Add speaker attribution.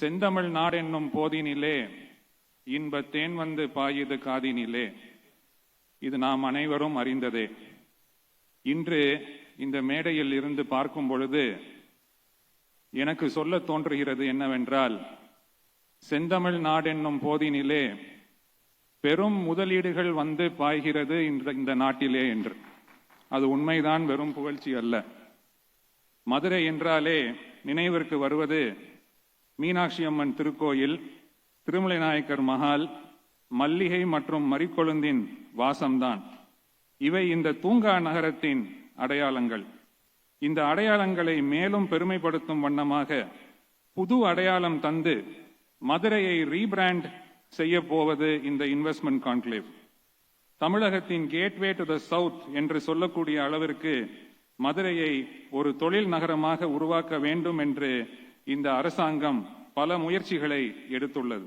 Speaker 1: செந்தமிழ் நாடென்னும் போதினிலே இன்ப தேன் வந்து பாயுது காதினிலே. இது நாம் அனைவரும் அறிந்ததே. இன்று இந்த மேடையில் இருந்து பார்க்கும் பொழுது எனக்கு சொல்ல தோன்றுகிறது என்னவென்றால் செந்தமிழ் நாடென்னும் போதினிலே பெரும் முதலீடுகள் வந்து பாய்கிறது இந்த இந்த நாட்டிலே என்று. அது உண்மைதான் வெறும் புகழ்ச்சி அல்ல. மதுரை என்றாலே நினைவிற்கு வருவது மீனாட்சி அம்மன் திருக்கோயில் திருமலை நாயக்கர் மஹால் மல்லிகை மற்றும் மறிக்கொழுந்தின் வாசம்தான். இவை இந்த தூங்கா நகரத்தின் அடையாளங்கள். இந்த அடையாளங்களை மேலும் பெருமைப்படுத்தும் வண்ணமாக புது அடையாளம் தந்து மதுரையை ரீபிராண்ட் செய்ய போவது இந்த இன்வெஸ்ட்மெண்ட் கான்க்ளேவ். தமிழகத்தின் கேட்வே டு த சவுத் என்று சொல்லக்கூடிய அளவிற்கு மதுரையை ஒரு தொழில் நகரமாக உருவாக்க வேண்டும் என்று இந்த அரசாங்கம் பல முயற்சிகளை எடுத்துள்ளது.